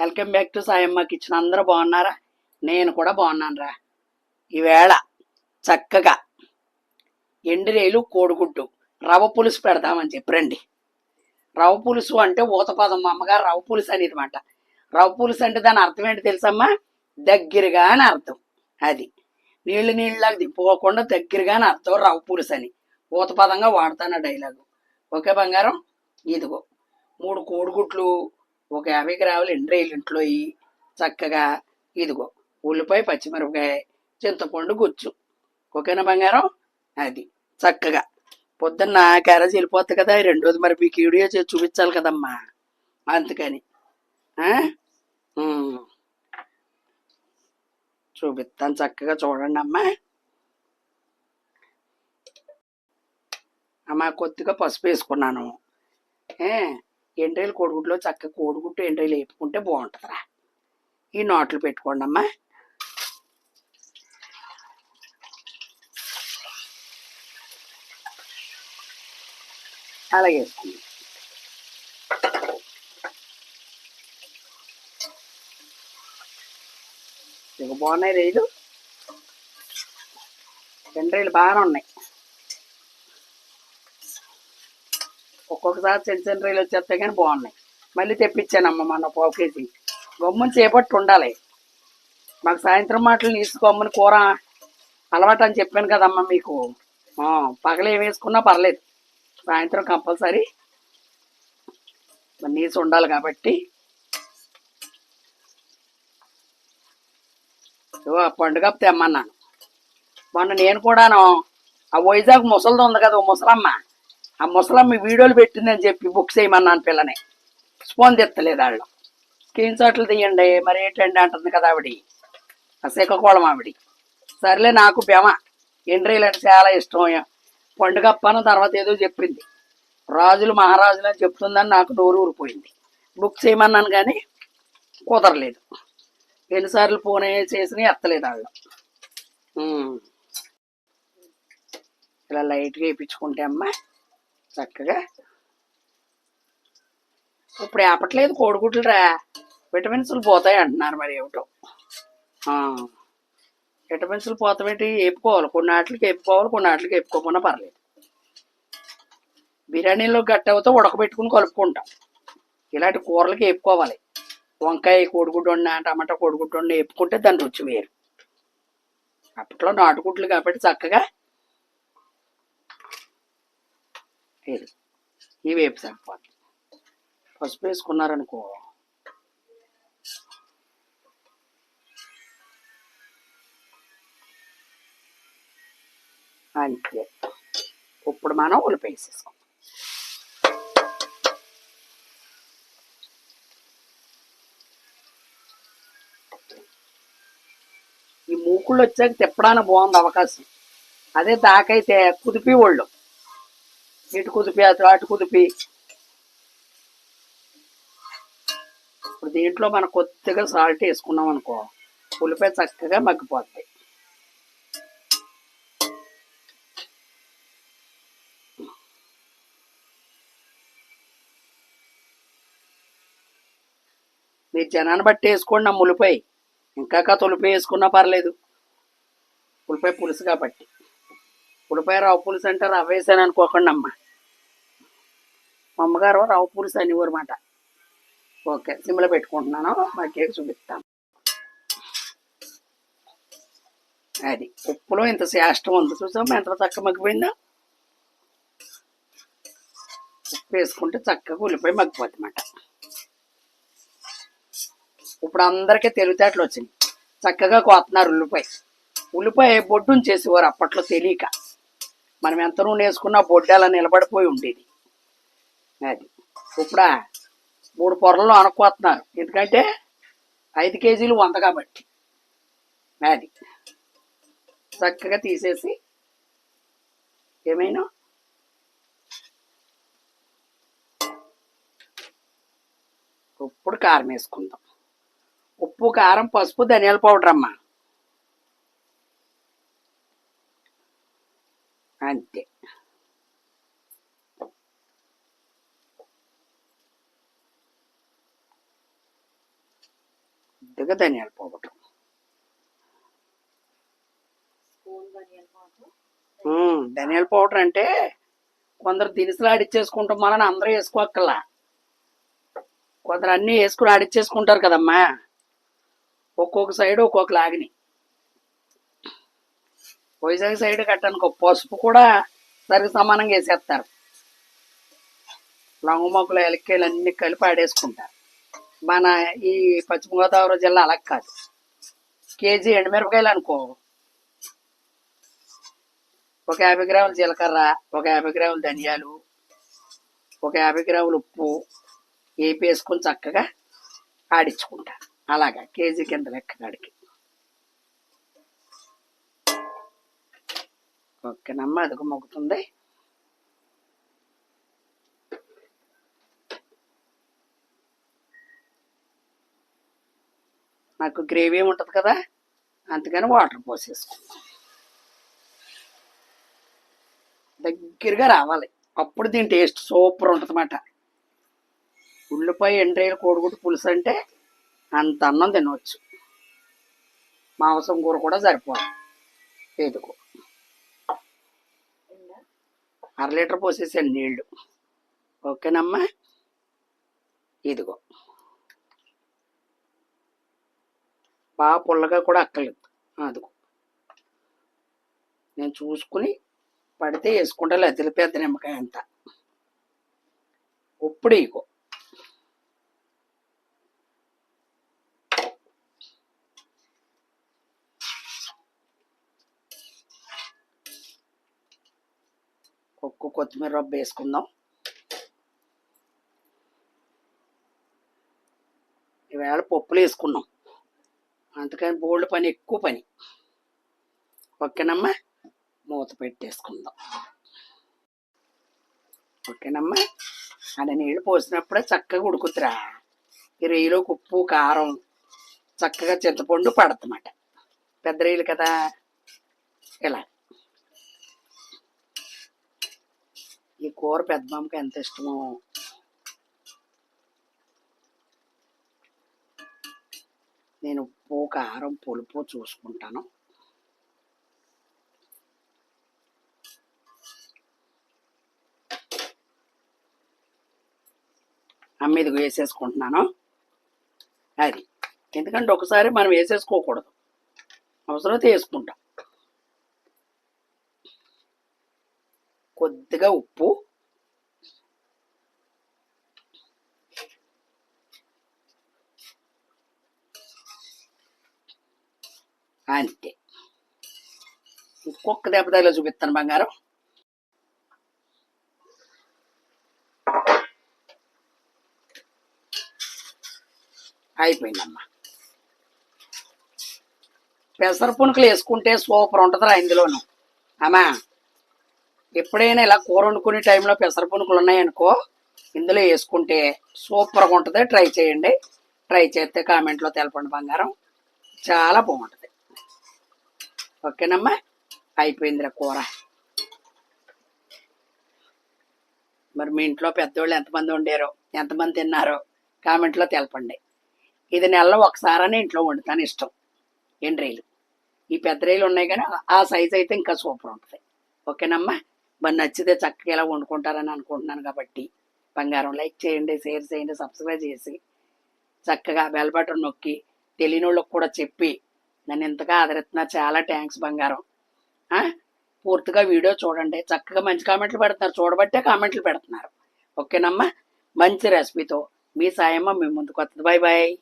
Welcome back to Sayamma kitchen. అందరూ బాగున్నారా? నేను కూడా బాగున్నాను రా ఈవేళ చక్కగా ఎండిరేలు కోడిగుడ్డు రవ పులుసు పెడదామని చెప్పరండి రవ పులుసు అంటే ఊతపదం మా అమ్మగారు రవ పులుసు అనేది మాట రవ పులుసు అంటే దాని అర్థం ఏంటి తెలుసమ్మా? దగ్గరగా అని అర్థం అది. నీళ్ళు నీళ్ళకి దిప్పుకోకుండా దగ్గరగా అని అర్థం రవ పులుసు అని. ఊతపదంగా వాడతాను ఆ డైలాగు. ఓకే బంగారం? ఇదిగో మూడు కోడిగుడ్లు ఒక యాభై గ్రాములు ఎండ్రేలు ఇంట్లో చక్కగా ఇదిగో ఉల్లిపాయ పచ్చిమిరపకాయ చింతపండు గుచ్చు. ఓకేనా బంగారం? అది చక్కగా. పొద్దున్న క్యారేజ్ వెళ్ళిపోతుంది కదా రెండోది మరి మీకు వీడియో చూపించాలి కదమ్మా. అందుకని. చూపిస్తాను చక్కగా చూడండి అమ్మా. అమ్మా కొద్దిగా పసుపు వేసుకున్నాను. ఏ? ఎండ్రాయిలు కోడిగుడ్లో చక్కగా కోడిగుడ్డు ఎండ్రాయిలు వేపుకుంటే బాగుంటుందిరా. ఈ నోట్లు పెట్టుకోండి అమ్మా. అలాగే ఇక బాగున్నాయి రైలు. ఎండ్రాయిలు బాగానే ఉన్నాయి. ఒక్కొక్కసారి చిన్న చిన్న రీలు వచ్చేస్తాయి కానీ బాగున్నాయి. మళ్ళీ తెప్పించానమ్మ మొన్న పావు కేజీ. గమ్ముని చేపట్టు ఉండాలి. మాకు సాయంత్రం మాటలు తీసుకోమని కూర అలవాటు అని చెప్పాను కదమ్మా మీకు. పగలు ఏం వేసుకున్నా పర్లేదు. సాయంత్రం కంపల్సరీ నీసు ఉండాలి కాబట్టి. ఆ పండుగ తెమ్మన్నాను మొన్న నేను కూడాను ఆ వైజాగ్ ముసలిది ఉంది కదా ఓ ముసలమ్మ. ఆ ముసలమ్మ వీడియోలు పెట్టిందని చెప్పి బుక్స్ చేయమన్నాను పిల్లని. స్పోన్ తెత్తలేదు వాళ్ళు స్క్రీన్ షాట్లు తీయండి మరి ఏంటండి అంటుంది కదా ఆవిడ. ఆ శ్రీకాకుళం ఆవిడ. సర్లే నాకు బెమ ఎండ్రీలు అంటే చాలా ఇష్టం. పండుగప్పను తర్వాత ఏదో చెప్పింది. రాజులు మహారాజులు అని చెప్తుందని నాకు నోరు ఊరిపోయింది. బుక్ చేయమన్నాను కానీ కుదరలేదు. ఎన్నిసార్లు ఫోన్ చేసినా ఎత్తలేదు వాళ్ళు ఇలా లైట్గా వేయించుకుంటే అమ్మా. చక్కగా. ఇప్పుడు ఆపట్లేదు కోడిగుడ్లు రా. విటమిన్స్లు పోతాయి అంటున్నారు మరి ఏమిటో. విటమిన్స్లు పోతామేంటి వేపుకోవాలి కొన్ని ఆటలకి వేపుకోవాలి కొన్ని ఆటలకి వేపుకోకుండా పర్లేదు. బిర్యానీలో గట్టవుతో ఉడకబెట్టుకుని కలుపుకుంటాం. ఇలాంటి కూరలకి వేపుకోవాలి వంకాయ కోడిగుడ్డు ఉన్న టమాటా కోడిగుడ్డు వండి వేపుకుంటే దాని రుచి వేరు. అప్పట్లో నాటుగుడ్లు కాబట్టి చక్కగా పేరు. ఈ వేపు సరిపోతుంది పసుపు వేసుకున్నారనుకో. అంతే. ఇప్పుడు మనం ఉల్లిపేసేసుకోం ఈ మూకుళ్ళు వచ్చాక తిప్పడానికి బాగుంది అవకాశం. అదే దాకైతే కుదిపి వాళ్ళు ఇటు కుదిపి అటు అటు కుదిపి. ఇప్పుడు దీంట్లో మనం కొద్దిగా సాల్ట్ వేసుకున్నాం అనుకో ఉల్లిపాయ చక్కగా మగ్గిపోతాయి. మీరు జనాన్ని బట్టి వేసుకోండి ఆ ఉల్లిపాయ ఇంకా కథ ఉల్లిపాయ వేసుకున్నా పర్లేదు. ఉల్లిపాయ పులుసు కాబట్టి. ఉల్లిపాయ రవ్వ పులుసు అంటే రవ్వ వేసాను అనుకోకండి అమ్మా మా అమ్మగారు రవ్వ పులుసు అనేవారు మాట. ఓకే సిమ్లో పెట్టుకుంటున్నాను. మా కేక్ చూపిస్తాను. అది ఉప్పులో ఇంత శ్రేష్టం ఉంది చూసాము ఎంత చక్కగా మగ్గిపోయిందా? ఉప్పు వేసుకుంటే చక్కగా ఉల్లిపాయ మగ్గిపోద్ది అన్నమాట ఇప్పుడు అందరికీ తెలివితేటలు వచ్చింది చక్కగా కోతున్నారు ఉల్లిపాయ. ఉల్లిపాయ బొడ్డుని చేసేవారు అప్పట్లో తెలియక. మనం ఎంత నూనె వేసుకున్నా బొడ్డు అలా నిలబడిపోయి ఉండేది. అది. ఇప్పుడా? మూడు పొరలు అనుకోతున్నారు ఎందుకంటే ఐదు కేజీలు వంద కాబట్టి. అది. చక్కగా తీసేసి ఏమైనా? ఇప్పుడు కారం వేసుకుందాం. ఉప్పు కారం పసుపు ధనియాల పౌడర్ అమ్మా. అంతే. కొద్దిగా ధనియాల పౌడర్ ఉమ్, ధనియాల పౌడర్ అంటే కొందరు దినుసులు ఆడిచ్చేసుకుంటాం మన అందరూ వేసుకోక్కర్లా. కొందరు అన్నీ వేసుకుని ఆడిచ్చేసుకుంటారు కదమ్మా. ఒక్కొక్క సైడ్ ఒక్కొక్క లాగిని. వైజాగ్ సైడ్ కట్టనుకో పసుపు కూడా సరి సమానంగా వేసేస్తారు. లొంగ మొక్కలు ఎలక్కేలు అన్ని కలిపి ఆడేసుకుంటారు. మన ఈ పశ్చిమ గోదావరి జిల్లా అలా కాదు. కేజీ ఎండుమిరపకాయలు అనుకో. ఒక యాభై గ్రాముల జీలకర్ర ఒక యాభై గ్రాముల ధనియాలు ఒక యాభై గ్రాములు ఉప్పు వేపేసుకొని వేసుకొని చక్కగా ఆడించుకుంటా. అలాగా కేజీ కింద లెక్క కాడికి. ఓకేనమ్మా అదిగో మొగ్గుతుంది నాకు గ్రేవీ ఉంటుంది కదా అందుకని వాటర్ పోసేసుకుంటాం దగ్గరగా రావాలి. అప్పుడు దీని టేస్ట్ సూపర్ ఉంటుంది అన్నమాట ఉల్లిపాయ ఎండ్రేలు కోడిగుడ్డు పులుసు అంటే అంత అన్నం తినవచ్చు. మాంసం కూర కూడా సరిపోదు. ఎదుగు అర లీటర్ పోసేసాను నీళ్ళు. ఓకేనమ్మా? ఇదిగో. బాగా పుల్లగా కూడా అక్కర్లేదు. అదిగో. నేను చూసుకుని పడితే వేసుకుంటా లేదు పెద్ద నిమ్మకాయ అంత. ఉప్పుడు ఇగో. ఒక్క కొత్తిమీర రొబ్బ వేసుకుందాం. ఈవేళ పప్పులు వేసుకున్నాం. అందుకని బోల్డ్ పని ఎక్కువ పని. ఓకేనమ్మా? మూత పెట్టేసుకుందాం. ఓకేనమ్మా? అలా నీళ్ళు పోసినప్పుడే చక్కగా ఉడుకుతురా? ఈ రొయ్యలోకి ఉప్పు కారం చక్కగా చింతపండు పడతమాట. పెద్ద రొయ్యలు కదా? ఇలా. ఈ కూర పెద్దమ్మకి ఎంత ఇష్టమో నేను ఉప్పు కారం పులుపు చూసుకుంటాను. అమ్మ వేసేసుకుంటున్నాను. అది. ఎందుకంటే ఒకసారి మనం వేసేసుకోకూడదు. అవసరమైతే వేసుకుంటాం. కొద్దిగా ఉప్పు. అంతే ఇంకొక దెబ్బతాయిలో చూపిస్తాను బంగారం. అయిపోయిందమ్మా. పెసర పునుకులు వేసుకుంటే సూపర్ ఉంటుందిరా ఇందులోను. అమ్మా ఎప్పుడైనా ఇలా కూర వండుకునే టైంలో పెసర పునుకులు ఉన్నాయనుకో ఇందులో వేసుకుంటే సూపర్గా ఉంటుంది. ట్రై చేయండి. ట్రై చేస్తే కామెంట్లో తెలపండి బంగారం. చాలా బాగుంటుంది. ఓకేనమ్మా? అయిపోయిందిరా కూర. మరి మీ ఇంట్లో పెద్దోళ్ళు ఎంతమంది వండారో ఎంతమంది తిన్నారో కామెంట్లో తెలపండి. ఇది నెలలో ఒకసారనే ఇంట్లో వండుతాను ఇష్టం ఎండ్రీలు ఈ పెద్ద రైలు ఉన్నాయి కానీ ఆ సైజ్ అయితే ఇంకా సూపర్ ఉంటుంది. ఓకేనమ్మా? మరి నచ్చితే చక్కగా ఇలా వండుకుంటారని అనుకుంటున్నాను కాబట్టి బంగారం లైక్ చేయండి షేర్ చేయండి సబ్స్క్రైబ్ చేసి చక్కగా బెల్ బటన్ నొక్కి తెలియని వాళ్ళకి కూడా చెప్పి నన్ను ఇంతగా ఆదరిస్తున్నారు చాలా థ్యాంక్స్ బంగారం. ఆ? పూర్తిగా వీడియో చూడండి. చక్కగా మంచి కామెంట్లు పెడుతున్నారు. చూడబట్టే కామెంట్లు పెడుతున్నారు. ఓకేనమ్మా? మంచి రెసిపీతో మీ సాయమ్మ మీ ముందుకు వస్తుంది. Bye bye